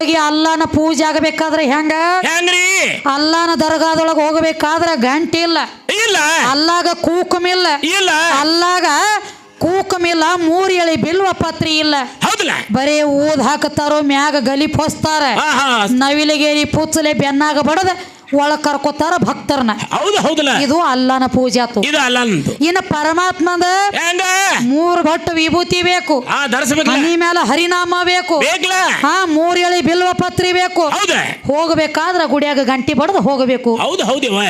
ಅಲ್ಲನ ಪೂಜೆ ಆಗಬೇಕಾದ್ರೆ ಹೆಂಗ? ಹೆಂಗ್ರಿ? ಅಲ್ಲನ ದರ್ಗಾದೊಳಗೆ ಹೋಗಬೇಕಾದ್ರೆ ಗಂಟೆ ಇಲ್ಲ. ಇಲ್ಲ. ಅಲ್ಲಾಗ ಕೂಕುಮಿಲ್ಲ ಇಲ್ಲ. ಅಲ್ಲಾಗ ಕೂಕಮಿಲ್ಲ ಮೂರ್ ಎಳಿ ಬಿಲ್ವ ಪತ್ರಿ ಇಲ್ಲ. ಹೌದಲ್ಲ ಬರೀ ಊದ್ ಹಾಕತಾರೋ ಮ್ಯಾಗ ಗಲಿ ಹಾ ನವಿಲಿಗೇರಿ ಪುಚ್ಚಲೆ ಬೆನ್ನಾಗ ಬಡದ. ಒಳಗ್ ಕರ್ಕೋತಾರ ಭಕ್ತರನ್ನ. ಹೌದು ಹೌದಲ್ಲ? ಇದು ಅಲ್ಲನ ಪೂಜೆ ಆತು. ಇದು ಇನ್ನು ಪರಮಾತ್ಮದ ಮೂರು ಮೂರ್ ಭಟ್ ವಿಭೂತಿ ಬೇಕು. ಆ ಮನಿ ಮೇಲೆ ಹರಿನಾಮ ಬೇಕು. ಬೇಕಲ್ಲ ಹಾ ಮೂರ್ ಎಳಿ ಬಿಲ್ವ ಪತ್ರಿ ಬೇಕು. ಹೌದ? ಹೋಗ್ಬೇಕಾದ್ರ ಗುಡಿಯಾಗ ಗಂಟಿ ಬಡದು ಹೋಗಬೇಕು. ಹೌದು ಹೌದಿವ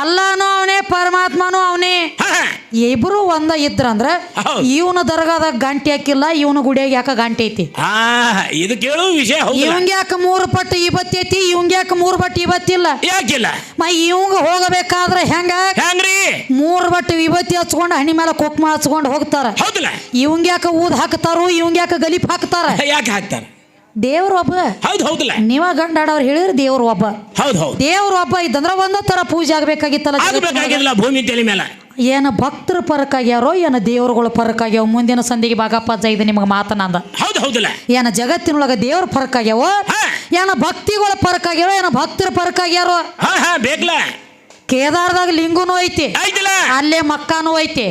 ಅಲ್ಲಾನು ಅವನೇ ಪರಮಾತ್ಮನು ಅವನೇ. ಇಬ್ರು ಒಂದ ಇದ್ರಂದ್ರ ಇವನು ದರ್ಗಾದಾಗ ಗಂಟೆ ಹಾಕಿಲ್ಲ ಇವನು ಗುಡಿಯಾಗ ಯಾಕ ಗಂಟೆ ಐತಿ? ಇವಂಗ್ಯಾಕ ಇದು ಕೇಳು ವಿಷಯ ಹೌದು ಇವಂಗ ಯಾಕ ಮೂರು ಪಟ್ಟು ಇವತ್ತೈತಿ ಇವಂಗ್ಯಾಕ ಇವಂಗ ಯಾಕ ಮೂರು ಪಟ್ಟು ಇವತ್ತಿಲ್ಲ. ಯಾಕಿಲ್ಲ ಮ ಇವಂಗ ಹೋಗಬೇಕಾದ್ರೆ ಹೆಂಗ? ಹೆಂಗ್ರಿ? ಮೂರ್ ಬಟ್ಟೆ ವಿಭೂತಿ ಹಚ್ಕೊಂಡು ಹಣಿ ಮೇಲೆ ಕುಕ್ಮ ಹಚ್ಕೊಂಡು ಹೋಗ್ತಾರ. ಹೌದಲ್ಲ? ಇವಂಗ ಯಾಕ ಊದ್ ಹಾಕ್ತಾರೋ ಇವಂಗ ಯಾಕ ಗಲಿಪ್ ಹಾಕ್ತಾರ? ಯಾಕೆ ಹಾಕ್ತಾರ? ದೇವ್ರ ಒಬ್ಬ. ಹೌದು ಹೌದಲ್ಲ? ನೀವ ಗಂಡಾಡವ್ರು ಹೇಳಿದ್ರೆ ದೇವ್ರ ಒಬ್ಬ. ಹೌದು ಹೌದು. ದೇವ್ರ ಒಬ್ಬ ಇದ್ದಂದ್ರ ಒಂದ ತರ ಪೂಜೆ ಆಗ್ಬೇಕಾಗಿತ್ತಲ್ಲ. ಭೂಮಿ ತಲೆ ಮೇಲೆ ಏನ ಭಕ್ತರ ಪರಕಾಗ್ಯಾರೋ ಏನು ದೇವರುಗಳ ಪರಕಾಗ್ಯಾವ ಮುಂದಿನ ಸಂದಿಗೆ ಬಾಗಪ್ಪ ಇದು ನಿಮಗೆ ಮಾತನಾದ. ಹೌದು ಹೌದಲ್ಲ? ಏನ ಜಗತ್ತಿನೊಳಗ ದೇವ್ರ ಪರಕಾಗ್ಯಾವ. ಏನ ಭಕ್ತಿಗಳ ಪರಕಾಗ್ಯಾರೋ ಏನ ಭಕ್ತರ ಪರಕಾಗ್ಯಾರೋ ಬೇಕಲ್ಲ ಕೇದಾರದಾಗ ಲಿಂಗುನು ಐತಿ. ಅಲ್ಲೇ ಮಕ್ಕಾನು ಐತಿ.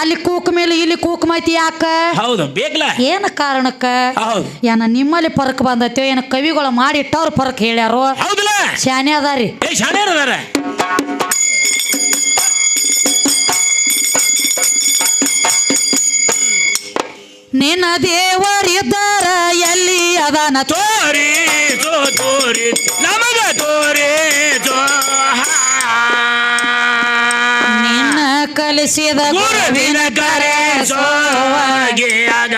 ಅಲ್ಲಿ ಕೂಕ್ ಮೇಲೆ ಇಲ್ಲಿ ಕೂಕ್ ಐತಿ ಯಾಕ? ಏನ ಕಾರಣಕ್ಕ? ಏನ ನಿಮ್ಮಲ್ಲಿ ಪರಕ್ ಬಂದೈತೆ ಏನ ಕವಿಗಳು ಮಾಡಿಟ್ಟವ್ರ ಪರಕ್ ಹೇಳ್ಯಾರೋ? ಶಾನೆ ಅದಾರಿ ನಿನ್ನ ದೇವರಿದ್ದಾರ ಎಲ್ಲಿ ಅದನ ತೋರಿ? ಜೋ ತೋರಿ ನಮಗ ತೋರಿ ಜೋ ನಿನ್ನ ಕಲಿಸಿದ ಗುರುವಿನ ಕರೆ ಸೋಗಿಯಾಗ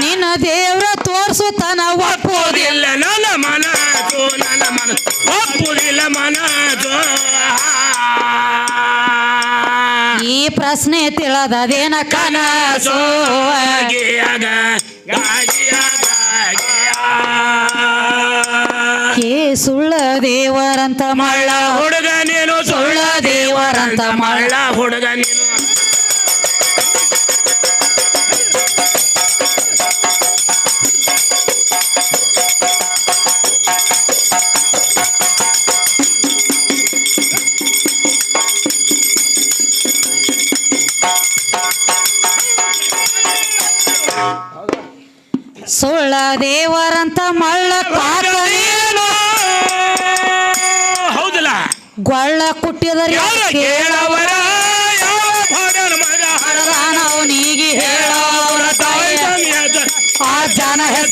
ನಿನ್ನ ದೇವ್ರ ತೋರ್ಸುತ್ತಾನ ಒಪ್ಪುವುದಿಲ್ಲ. ನನ್ನ ಮನಸ್ಸು ನನ್ನ ಮನ ಒಪ್ಪುವುದಿಲ್ಲ. ಪ್ರಶ್ನೆ ತಿಳದೇನ ಕನಸು? ಏ ಸುಳ್ಳ ದೇವರಂತ ಮಳ್ಳ ಹುಡುಗ ನೀನು ಸುಳ್ಳ ದೇವರಂತ ಮಳ್ಳ ಹುಡುಗ ನೀನು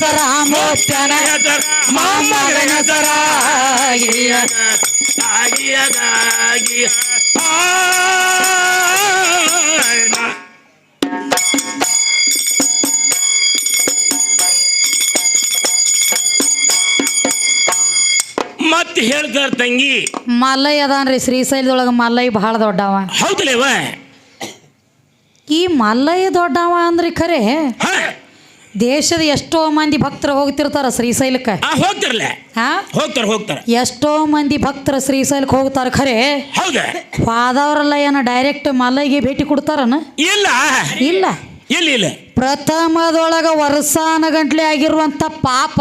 ಹೆಸರ ಮೋತ್ಯನ ಮಾಮಗನ ಹೆಸರ ಹೆಸರಾಗಿಯ. ಆಗಿಯದಾಗಿ ಮತ್ತೆ ಹೇಳ್ತಾರ ತಂಗಿ ಮಲ್ಲಯ್ಯ ಅದಾನ್ರಿ ಶ್ರೀಶೈಲದೊಳಗ ಮಲ್ಲಯ್ಯ ಬಹಳ ದೊಡ್ಡವ. ಹೌದಲೇವ? ಈ ಮಲ್ಲಯ್ಯ ದೊಡ್ಡವ ಅಂದ್ರಿ ಖರೆ? ಹ. ದೇಶದ ಎಷ್ಟೋ ಮಂದಿ ಭಕ್ತರು ಹೋಗ್ತಿರ್ತಾರ ಶ್ರೀಶೈಲಕ್ಕೆ. ಆ, ಹೋಗ್ತಾರಲ್ಲ ಹಾ? ಹೋಗ್ತಾರ ಹೋಗ್ತಾರ. ಎಷ್ಟೋ ಮಂದಿ ಭಕ್ತರು ಶ್ರೀಶೈಲಕ್ಕೆ ಹೋಗ್ತಾರ ಖರೆ. ಹೌದ. ಹೋದವರೆಲ್ಲ ಏನ ಡೈರೆಕ್ಟ್ ಮಲೈಗೆ ಭೇಟಿ ಕೊಡ್ತಾರನ? ಇಲ್ಲ. ಇಲ್ಲ. ಇಲ್ಲ ಇಲ್ಲ. ಪ್ರಥಮದೊಳಗ ವರ್ಷಾನ ಗಂಟ್ಲೆ ಆಗಿರುವಂತ ಪಾಪ.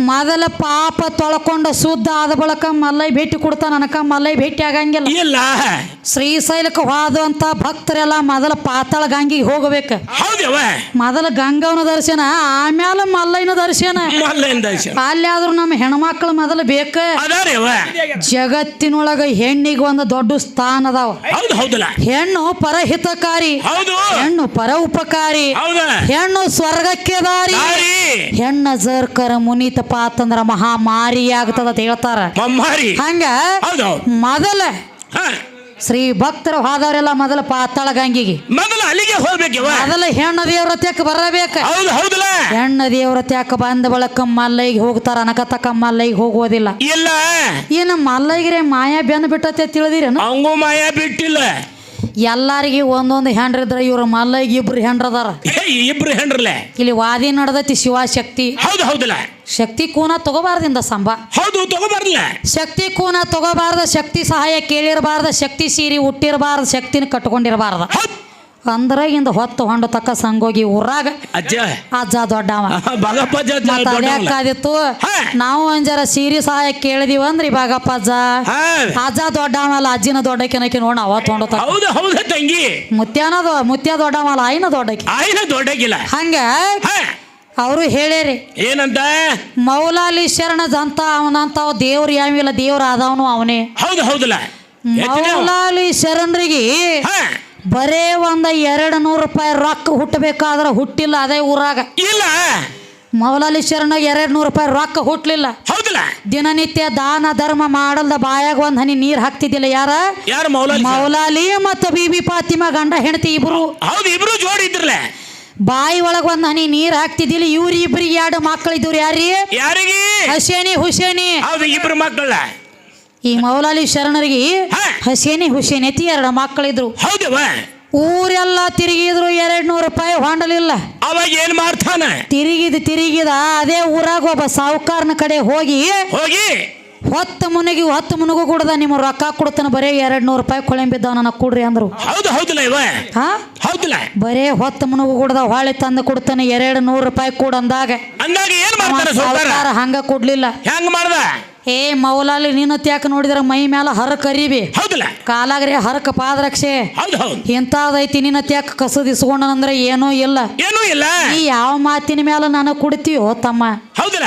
ಮೊದಲ ಪಾಪ ತೊಳ್ಕೊಂಡು ಶುದ್ಧ ಆದ ಬಳಕ ಮಲ್ಲೈ ಭೇಟಿ ಕೊಡ್ತಾನ ನನಕ ಮಲ್ಲೈ ಭೇಟಿ ಆಗಂಗಿಲ್ಲ. ಇಲ್ಲ. ಶ್ರೀಶೈಲಕ್ಕೆ ಹೋದಂತ ಭಕ್ತರೆಲ್ಲ ಮೊದಲ ಪಾತಾಳ ಗಂಗಿಗೆ ಹೋಗಬೇಕು. ಹೌದವ ಮೊದಲ ಗಂಗವನ ದರ್ಶನ ಆಮೇಲೆ ಮಲ್ಲೈನ ದರ್ಶನ. ಅಲ್ಲಿ ಆದ್ರೂ ನಮ್ಮ ಹೆಣ್ಮಕ್ಳು ಮೊದಲು ಬೇಕ. ಜಗತ್ತಿನೊಳಗ ಹೆಣ್ಣಿಗೆ ಒಂದು ದೊಡ್ಡ ಸ್ಥಾನ ಅದಾವ. ಹೆಣ್ಣು ಪರಹಿತಕಾರಿ. ಹೌದು. ಹೆಣ್ಣು ಪರ ಉಪಕಾರಿ. ಹೌದ? ಹೆಣ್ಣು ಸ್ವರ್ಗಕ್ಕೆ ದಾರಿ. ದಾರಿ. ಹೆಣ್ಣ ಜರ್ಕರ ಮುನಿತಪ್ಪ ಅಂತಂದ್ರ ಮಹಾಮಾರಿ ಆಗ್ತದ ಅಂತ ಹೇಳ್ತಾರ. ಹಂಗ ಮೊದಲ ಶ್ರೀ ಭಕ್ತರು ಹೋದವರೆಲ್ಲ ಮೊದಲ ಪಾತಾಳ ಗಂಗಿಗೆ. ಮೊದಲು ಅಲ್ಲಿಗೆ ಹೋಗ್ಬೇಕು ಮೊದಲ ಹೆಣ್ಣ ದೇವ್ರ ತ್ಯಾಕ ಬರಬೇಕ. ಹೌದು ಹೌದಲ್ಲ? ಹೆಣ್ಣ ದೇವ್ರ ತ್ಯಾಕ ಬಂದ ಬಳಕ ಮಲ್ಲೈಗೆ ಹೋಗ್ತಾರ ಅನಕತಕ್ಕ ಮಲ್ಲೈಗೆ ಹೋಗೋದಿಲ್ಲ. ಇಲ್ಲ. ಏನು ಮಲ್ಲಯ್ಯಗ್ರೆ ಮಾಯಾ ಬೆಂದ್ ಬಿಟ್ಟತೆ ತಿಳಿದಿರೇನು? ಹಂಗೂ ಮಾಯಾ ಬಿಟ್ಟಿಲ್ಲ. ಎಲ್ಲಾರಿಗೆ ಒಂದೊಂದು ಹೆಂಡ್ರಿದ್ರ ಇವ್ರ ಮಲ್ಲಯ್ಯಗೆ ಇಬ್ರು ಹೆಂಡ್ರದಾರ ಇಬ್ರು ಹೆಂಡ್ರಲ್ಲೇ ಇಲ್ಲಿ ವಾದಿ ನಡೆದೈತಿ ಶಿವಶಕ್ತಿ ಹೌದು ಹೌದಲ್ಲ? ಶಕ್ತಿ ಕೂನ ತಗೋಬಾರ್ದಿಂದ ಸಂಬ. ಹೌದು ತಗೋಬಾರ್ದಿಲ್ಲ? ಶಕ್ತಿ ಕೂನ ತಗೋಬಾರ್ದ ಶಕ್ತಿ ಸಹಾಯ ಕೇಳಿರಬಾರ್ದ ಶಕ್ತಿ ಸೀರಿ ಹುಟ್ಟಿರಬಾರ್ದ ಶಕ್ತಿನ ಕಟ್ಕೊಂಡಿರಬಾರ್ದ. ಹೌದ್ ಅಂದ್ರ ಇಂದ ಹೊತ್ತು ಹೊಂಡ ತಕ್ಕ ಸಂಗೋಗಿ ಊರಾಗ ಅಜ್ಜ. ಅಜ್ಜ ದೊಡ್ಡವ. ಬಾಗಪ್ಪ ಅಜ್ಜ ಅಜ್ಜ ಮತ್ತ ದೊಡ್ಡವಲ್ಲ. ಅದ್ಯಾಕಾದಿತ್ತು ನಾವು ಒಂಜರ ಸೀರಿ ಸಹಾಯ ಕೇಳಿದೀವಿ ಅಂದ್ರಿ ಬಾಗಪ್ಪ ಅಜ್ಜ. ಅಜ್ಜ ದೊಡ್ಡವಲ್ಲ ಅಜ್ಜಿನ ದೊಡ್ಡಕಿನಕಿ ನೋಡ ಅವತ್ತು ಹೊಂಡ ತಕ್ಕ. ಹೌದು ಹೌದ ತಂಗಿ. ಮುತ್ಯಾನ ದೊ- ಮುತ್ಯ ದೊಡ್ಡವಲ್ಲ ಆಯ್ನ ದೊಡ್ಡಕಿ ಆಯ್ನ ದೊಡ್ಡಗಿಲ್ಲ ಹಂಗ ಅವರು ಹೇಳೇರಿ ಏನಂತ? ಮೌಲಾಲಿ ಶರಣದಂತ ಅವನಂತ ದೇವ್ರು ಯಾವಿಲ್ಲ ದೇವ್ರ ಆದವನು ಅವನೇ. ಹೌದು ಹೌದಲ್ಲ. ಮೌಲಾಲಿ ಶರಣರಿಗೆ ಬರೇ ಒಂದ ಎರಡು ನೂರು ರೂಪಾಯಿ ರೊಕ್ಕ ಹುಟ್ಟಬೇಕಾದ್ರೆ ಹುಟ್ಟಿಲ್ಲ ಅದೇ ಊರಾಗ. ಇಲ್ಲ. ಮೌಲಾಲಿ ಶರಣಗೆ ಎರಡು ನೂರು ರೂಪಾಯಿ ರೊಕ್ಕ ಹುಟ್ಟಲಿಲ್ಲ ಹೌದಲ್ಲ. ದಿನನಿತ್ಯ ದಾನ ಧರ್ಮ ಮಾಡಲ್ದ ಬಾಯಾಗ ಒಂದ್ ಹನಿ ನೀರ್ ಹಾಕ್ತಿದ್ದಿಲ್ಲ ಯಾರ? ಯಾರು ಮೌಲಾಲಿ ಮತ್ತು ಬಿಬಿ ಫಾತಿಮಾ ಗಂಡ ಹೆಂಡತಿ ಇಬ್ರು. ಹೌದು ಇಬ್ರು ಜೋಡಿ ಇದ್ರಲ್ಲ. ಬಾಯಿ ಒಳಗ ಒಂದ್ ಹನಿ ನೀರ್ ಹಾಕ್ತಿದ್ದಿಲ್ಲ. ಇವ್ರಿ ಇಬ್ರಿಗೆ ಎರಡು ಮಕ್ಕಳು ಇದ್ರು ಯಾರಿ? ಯಾರಿಗೆ? ಹಸೇನಿ ಹುಸೇನಿ. ಹೌದು ಇಬ್ರು ಮಕ್ಕಳ ಈ ಮೌಲಾಲಿ ಶರಣರಿಗೆ ಹಸೇನೆ ಹಸೇನಿ ಅತಿ ಎರಡು ಮಕ್ಕಳಿದ್ರು. ಊರೆಲ್ಲ ತಿರುಗಿದ್ರು ಎರಡ್ ನೂರು ರೂಪಾಯಿ ಹೊಂಡಲಿಲ್ಲ. ಅವಾಗ ಏನ್ ಮಾಡ್ತಾನೆ? ತಿರುಗಿದ ತಿರುಗಿದ ಅದೇ ಊರಾಗ ಒಬ್ಬ ಸಾಹುಕಾರನ ಕಡೆ ಹೋಗಿ ಹೋಗಿ? ಹೊತ್ತು ಮುನಗಿ ಹೊತ್ತು ಮುನಗು ಕೂಡದ ನಿಮ್ಮ ರೊಕ್ಕ ಕೊಡ್ತಾನ ಬರೇ ಎರಡ್ ನೂರು ರೂಪಾಯಿ ಕೊಳೆಂಬಿದ್ದಾವ ನನ್ನ ಕೊಡ್ರಿ ಅಂದ್ರು. ಹೌದು ಹೌದಿಲ್ಲ ಇವ ಹಾ? ಹೌದಲ್ಲ ಬರೇ ಹೊತ್ತು ಮುನಗು ಕೂಡದ ಹೊಳೆ ತಂದು ಕೊಡ್ತಾನೆ ಎರಡ್ ನೂರು ರೂಪಾಯಿ ಕೂಡ ಅಂದಾಗ. ಅಂದಾಗ ಏನ್ ಹಂಗ ಕೊಡ್ಲಿಲ್ಲ. ಹೆಂಗ್ ಮಾಡ್ದ? ಏ ಮೌಲಾಲಿ ನೀನು ತ್ಯಾಕ ನೋಡಿದ್ರ ಮೈ ಮ್ಯಾಲ ಹರ ಕರೀಬಿ. ಹೌದಲ್ಲ? ಕಾಲಾಗ್ರೆ ಹರಕ ಪಾದರಕ್ಷೆ. ಹೌದು ಹೌದು. ಇಂಥದೈತಿ ನಿನ್ನ ತ್ಯಾಕ ಕಸದ್ ಇಸ್ಕೊಂಡನಂದ್ರೆ ಏನೂ ಇಲ್ಲ. ಏನೂ ಇಲ್ಲ? ನೀ ಯಾವ ಮಾತಿನ ಮ್ಯಾಲ ನಾನು ಕುಡಿತೀವೋ ತಮ್ಮ? ಹೌದಲ್ಲ?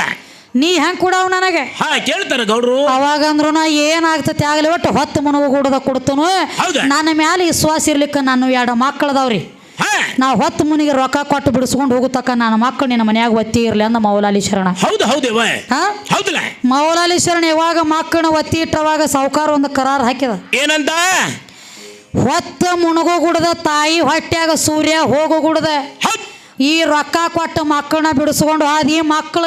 ನೀ ಹೆಂಗ್ ಕೊಡವ್ ನನಗೆ? ಹಾ ಕೇಳ್ತಾರ ಗೌಡ್ರು. ಅವಾಗಂದ್ರು ನಾ ಏನಾಗ್ತತಿ ಆಗಲಿ ಒಟ್ಟು ಹೊತ್ತು ಮನವು ಕೂಡದ ಕೊಡ್ತನು. ಹೌದಾ? ನನ್ನ ಮ್ಯಾಲ ವಿಶ್ವಾಸ ಇರ್ಲಿಕ್ಕ ನಾನು ಎರಡು ಮಕ್ಕಳದವ್ರಿ. ನಾ ಹೊತ್ತು ಮುನಿಗೆ ರೊಕ್ಕ ಕೊಟ್ಟು ಬಿಡಿಸ್ಕೊಂಡು ಹೋಗುತ್ತಕ್ಕ ನನ್ನ ಮಕ್ಕಳು ನಿನ್ನ ಮನ್ಯಾಗ ಒತ್ತಿ ಇರ್ಲಿ ಅಂದ ಮೌಲಾಲಿ ಶರಣ. ಹೌದು ಹೌದಲ್ಲ. ಮೌಲಾಲಿ ಶರಣ ಯಾವಾಗ ಮಕ್ಕಳನ್ನ ಒತ್ತಿ ಇಟ್ಟವಾಗ ಸಾವುಕಾರ ಒಂದು ಕರಾರ್ ಹಾಕಿದ. ಏನಂತ ಹೊತ್ತ ಮುಣಗೋ ಗುಡದ ತಾಯಿ ಹೊಟ್ಯಾಗ ಸೂರ್ಯ ಹೋಗೋ ಗುಡದ. ಹೌದ್. ಈ ರೊಕ್ಕ ಕೊಟ್ಟು ಮಕ್ಕಳನ್ನ ಬಿಡಿಸ್ಕೊಂಡು ಅದ ಈ ಮಕ್ಕಳು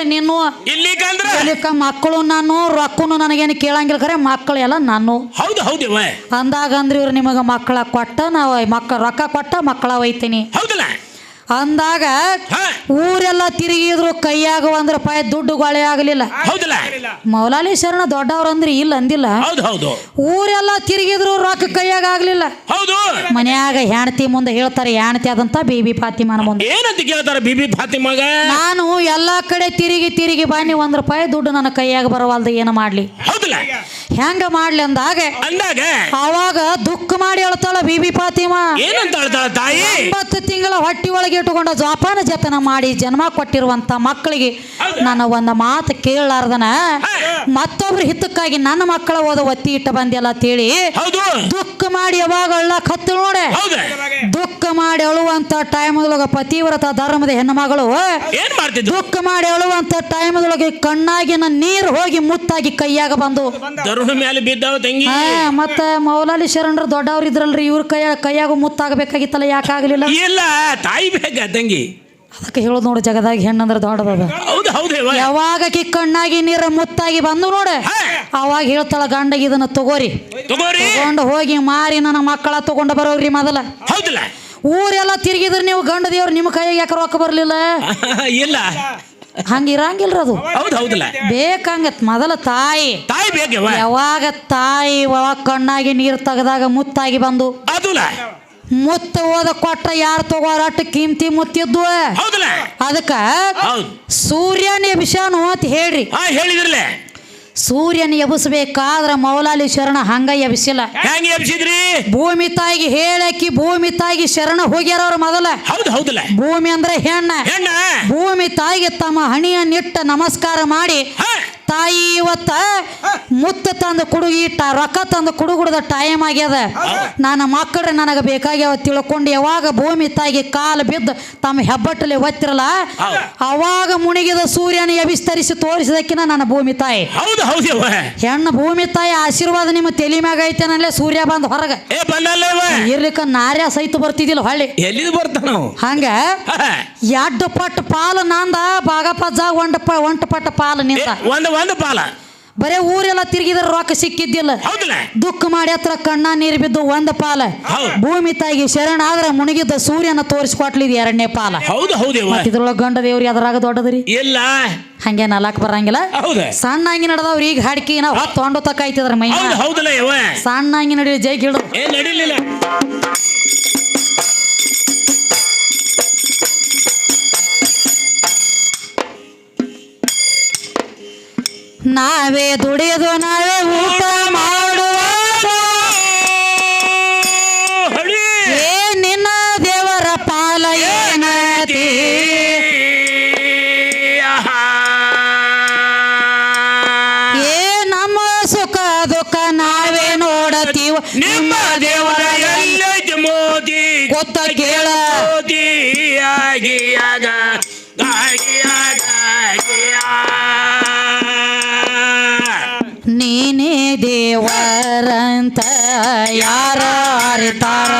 ಇಲ್ಲಿಕ ಮಕ್ಕಳು ನಾನು ರೊಕ್ಕನು ನನಗೇನು ಕೇಳಂಗಿಲ್ಲ ಖರೆ ಮಕ್ಕಳು ಎಲ್ಲ ನಾನು. ಹೌದು ಅಂದಾಗ ಅಂದ್ರೆ ಇವ್ರು ನಿಮಗೆ ಮಕ್ಕಳ ಕೊಟ್ಟ ನಾವು ಮಕ್ಕ ರೊಕ್ಕ ಕೊಟ್ಟ ಮಕ್ಕಳ ಒಯ್ತೀನಿ ಹೌದಲ್ಲ ಅಂದಾಗ ಊರೆಲ್ಲ ತಿರುಗಿದ್ರು ಕೈಯಾಗ ಒಂದ್ ರೂಪಾಯಿ ದುಡ್ಡು ಗೊಳೆ ಆಗಲಿಲ್ಲ. ಮೌಲಾಲಿ ಶರಣ ದೊಡ್ಡವ್ರು ಅಂದ್ರೆ ಇಲ್ಲ ಅಂದಿಲ್ಲ. ಊರೆಲ್ಲ ತಿರುಗಿದ್ರು ರೊಕ್ಕ ಕೈಯಾಗ ಆಗ್ಲಿಲ್ಲ. ಮನ್ಯಾಗ ಹೆಣ್ತಿ ಮುಂದೆ ಹೇಳ್ತಾರೆ ಹೆಣ್ತಿ ಆದಂತ ಬಿಬಿ ಫಾತಿಮಾನ ಮುಂದೆ. ಏನಂತ ಕೇಳ್ತಾರ ಬಿಬಿ ಫಾತಿಮಾಗ? ನಾನು ಎಲ್ಲಾ ಕಡೆ ತಿರುಗಿ ತಿರುಗಿ ಬನ್ನಿ ಒಂದ್ ರೂಪಾಯಿ ದುಡ್ಡು ನನ್ನ ಕೈಯಾಗ ಬರವಲ್ದು ಏನು ಮಾಡ್ಲಿ? ಹೆಂಗ ಮಾಡ್ಲಿ ಅಂದಾಗ? ಅಂದಾಗ? ಅವಾಗ ದುಃಖ ಮಾಡಿ ಹೇಳ್ತಾಳ ಬಿಬಿ ಫಾತಿಮಾ. ಏನಂತ ಹೇಳ್ತಾಳ ತಾಯಿ? ಒಂಬತ್ತು ತಿಂಗಳ ಹೊಟ್ಟಿ ಒಳಗೆ ಇಟ್ಟುಕೊಂಡ ಜೋಪಾನ ಜತನ ಮಾಡಿ ಜನ್ಮ ಕೊಟ್ಟಿರುವಂತ ಮಕ್ಕಳಿಗೆ ನನ್ನ ಒಂದು ಮಾತು ಕೇಳಲಾರ್ದನ? ಮತ್ತೊಬ್ರು ಹಿತಕ್ಕಾಗಿ ನನ್ನ ಮಕ್ಕಳ ಓದ ಒತ್ತಿ ಇಟ್ಟು ಬಂದಿಲ್ಲ ಅಂತೇಳಿ ದುಃಖ ಮಾಡಿ ಯಾವಾಗ ಅಳ್ಳಕ್ ಹತ್ತು ನೋಡೆ. ದುಃಖ ಮಾಡಿ ಅಳುವಂತ ಟೈಮ್ದೊಳಗ ಪತಿವ್ರತ ಧರ್ಮದ ಹೆಣ್ಣು ಮಗಳು. ದುಃಖ ಮಾಡಿ ಅಳುವಂತ ಟೈಮ್ದೊಳಗೆ ಕಣ್ಣಾಗಿನ ನೀರು ಹೋಗಿ ಮುತ್ತಾಗಿ ಕೈಯಾಗ ಬಂದು. ಮತ್ತ ಮೌಲಾಲಿ ಶರಣರು ದೊಡ್ಡವ್ರು ಇದ್ರಲ್ರಿ ಇವ್ರ ಕೈಯಾಗ ಕೈಯಾಗ ಮುತ್ತಾಗಬೇಕಾಗಿತ್ತಲ್ಲ ಯಾಕಾಗ್ಲಿಲ್ಲ? ಇಲ್ಲ ತಾಯಿ ತಂಗಿ ಅದಕ್ಕೆ ಹೇಳೋದು ನೋಡು ಜಗದಾಗ ಹೆಣ್ಣಂದ್ರೆ ದೊಡ್ಡದದ. ಹೌದು ಯಾವಾಗ ಕಿಕ್ಕಣ್ಣಾಗಿ ಕಣ್ಣಾಗಿ ನೀರ ಮುತ್ತಾಗಿ ಬಂದು ನೋಡು. ಅವಾಗ ಹೇಳ್ತಾಳ ಗಂಡಗೆ ಇದನ್ನ ತಗೋರಿ. ತಗೋರಿ. ತಗೊಂಡು ಹೋಗಿ ಮಾರಿ ನನ್ನ ಮಕ್ಕಳ ತಗೊಂಡು ಬರೋರಿ ಮೊದಲ. ಹೌದಲ್ಲ. ಊರೆಲ್ಲ ತಿರುಗಿದ್ರೆ ನೀವು ಗಂಡ ದೇವ್ರು ನಿಮ್ಮ ಕೈಯಾಗ ಯಾಕೆ ರೊಕ್ಕ ಬರಲಿಲ್ಲ? ಇಲ್ಲ. ಹಂಗಿರಂಗಿಲ್ರ ಅದು. ಹೌದು ಹೌದಲ್ಲ. ಬೇಕಂಗತ್ ಮೊದಲ ತಾಯಿ. ತಾಯಿ ಬೇಕವ? ಯಾವಾಗ ತಾಯಿ ಒಳ ಕಣ್ಣಾಗಿ ನೀರು ತೆಗೆದಾಗ ಮುತ್ತಾಗಿ ಬಂದು. ಮುತ್ತ ಓದ ಕೊಟ್ಟ ಯಾರು ತಗೋರಟ್ಟು ಕಿಮ್ತಿ ಮುತ್ತಿದ್ದು? ಅದಕ್ಕ ಸೂರ್ಯನ ಎಬಿಸಾನು ಅಂತ ಹೇಳ್ರಿ. ಹೇಳಿದ್ರಲ್ಲೇ. ಸೂರ್ಯನ ಎಬ್ಬಿಸ್ಬೇಕಾದ್ರ ಮೌಲಾಲಿ ಶರಣ ಹಂಗ ಎಬ್ಸಿಲ್ಲ. ಹೆಂಗ್ ಎಬ್ಸಿದ್ರಿ? ಭೂಮಿ ತಾಯಿಗೆ ಹೇಳಕ್ಕಿ ಭೂಮಿ ತಾಯಿಗೆ ಶರಣ ಹೋಗ್ಯಾರ ಅವ್ರ ಮೊದಲ. ಭೂಮಿ ಅಂದ್ರೆ ಹೆಣ್ಣ. ಹೆಣ್ಣ? ಭೂಮಿ ತಾಯಿಗೆ ತಮ್ಮ ಹಣಿಯನ್ನಿಟ್ಟ ನಮಸ್ಕಾರ ಮಾಡಿ ತಾಯಿ ಇವತ್ತ ಮುತ್ತ ತಂದು ಕುಡುಗಿ ಟ ರೊಕ್ಕ ತಂದು ಕುಡುಗುಡದ ಟೈಮ್ ಆಗ್ಯದ. ನನ್ನ ಮಕ್ಕಳು ನನಗೆ ಬೇಕಾಗ್ಯಾವ ತಿಳ್ಕೊಂಡು ಯಾವಾಗ ಭೂಮಿ ತಾಗಿ ಕಾಲು ಬಿದ್ದು ತಮ್ಮ ಹೆಬ್ಬಟ್ಟಲೆ ಒತ್ತಿರಲ್ಲ ಅವಾಗ ಮುಣಿಗಿದ ಸೂರ್ಯನ ಎಬಿಸ್ತರಿಸಿ ತೋರಿಸಿದಕ್ಕಿನ ನನ್ನ ಭೂಮಿ ತಾಯಿ. ಹೌದು ಹೆಣ್ಣು ಭೂಮಿ ತಾಯಿ ಆಶೀರ್ವಾದ ನಿಮ್ಮ ತಲೆ ಮ್ಯಾಗ ಐತೇನಲ್ಲೇ ಸೂರ್ಯ ಬಂದು ಹೊರಗ. ಇರ್ಲಿಕ್ಕ ನಾರ್ಯ ಸಹಿತ ಬರ್ತಿದ್ದಿಲ್ಲ ಹೊಳ್ಳಿ. ಎಲ್ಲಿದ್ ಬರ್ತಾನ ಅವ? ಹಂಗ? ಎಡ್ಡು ಪಟ್ಟು ಪಾಲು ನಂದ ಬಾಗಪ್ಪ ಒಂಟ ಒಂಟ ಪಟ್ಟ ಪಾಲು ನಿಂದ ಒಂದು ಒಂದು ಪಾಲ. ಬರೇ ಊರೆಲ್ಲ ತಿರುಗಿದ್ರ ರೊಕ್ಕ ಸಿಕ್ಕಿದ್ದಿಲ್ಲ. ದುಃಖ ಮಾಡಿ ಹತ್ರ ಕಣ್ಣ ನೀರು ಬಿದ್ದು ಒಂದ್ ಪಾಲ. ಭೂಮಿ ತಾಯಿಗೆ ಶರಣ ಆದ್ರೆ ಮುಣಗಿದ್ದ ಸೂರ್ಯನ ತೋರಿಸ್ಕೊಟ್ಲಿದ್ ಎರಡನೇ ಪಾಲ. ಇದ್ರೊಳಗ ಗಂಡ ದೇವ್ರಿ ಅದ್ರಾಗ ದೊಡ್ಡದ್ರಿ? ಇಲ್ಲ. ಹಂಗೆ ನಾಲ್ಕು ಬರಂಗಿಲ್ಲ. ಸಣ್ಣ ಹಂಗಿ ನಡೆದವ್ರಿ ಈಗ ಹಾಡ್ಕಿ ನಾವು ಹೊತ್ತು ಹೊಂಡು ತಕ್ಕ ಐತಿದ್ರ ಮೈ ಸಣ್ಣ ಹಂಗಿ ನಡಿ ಜೈ ಗಿಡ ನಾವೇ ದುಡಿಯೋದು ನಾವೇ ಊಟ ದೇವರಂತ ಯಾರ ಅರಿತಾರ?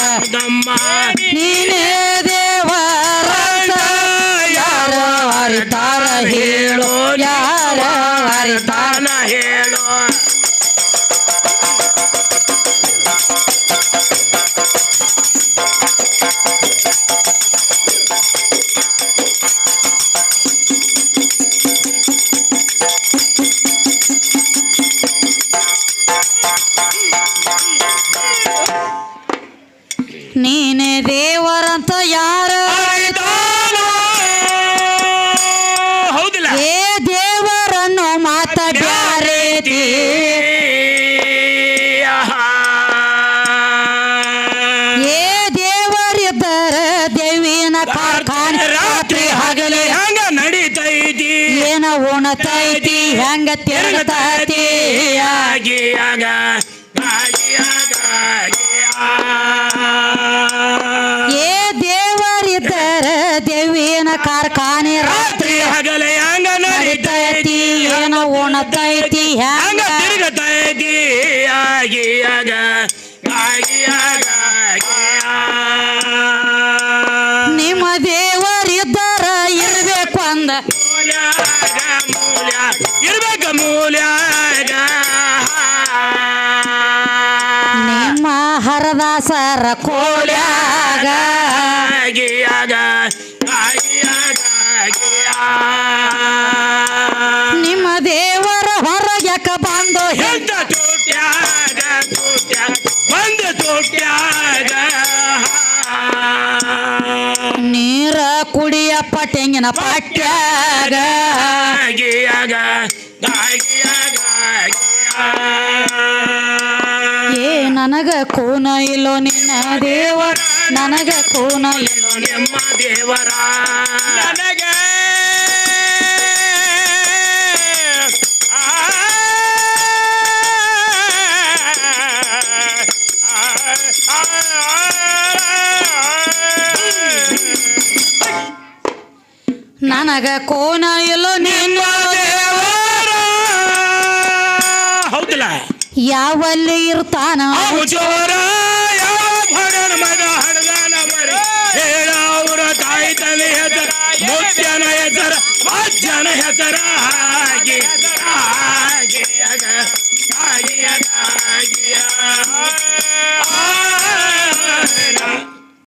ಏನ ಉಣತೈತಿ ಹೆಂಗ ತಿರುಗತೈತಿ ಆಗಿ ಆಗ ಆಗಿ ಆಗ ಏ ದೇವರಿದ್ದರ ದೇವಿನ ಕಾರ್ಖಾನೆ ರಾತ್ರಿ ರಾತ್ರಿ ಹೆಂಗ ನಡಿತೈತಿ ಏನೋ ಏನ ಉಣತೈತಿ ಹಂಗ ಆಗಿಯಾಗ ಆಗಿಯಾಗ ನಿಮ್ಮ ದೇವರ ಹೊರಗ್ಯಾಕ ಬಂದು ಹೆಂಗ ತೋಟ್ಯಾಗ ಒಂದು ತೋಟ್ಯಾಗ. ನೀರ ಕುಡಿಯಪ್ಪ ತೆಂಗಿನ ಪಟ್ಯಾಗ. ಆಗಿಯಾಗ ಏ ನನಗ ಕೋನ ಇಲ್ಲೋ ನಿನ್ನ ದೇವರ. ನನಗ ಕೋನ ಇಲ್ಲೋ ನಿಮ್ಮ ದೇವರ. ನನಗ ನನಗ ಕೋನ ಇಲ್ಲೋ ನಿನ್ನ ಯಾವಲ್ಲಿ ಇರ್ತಾನ?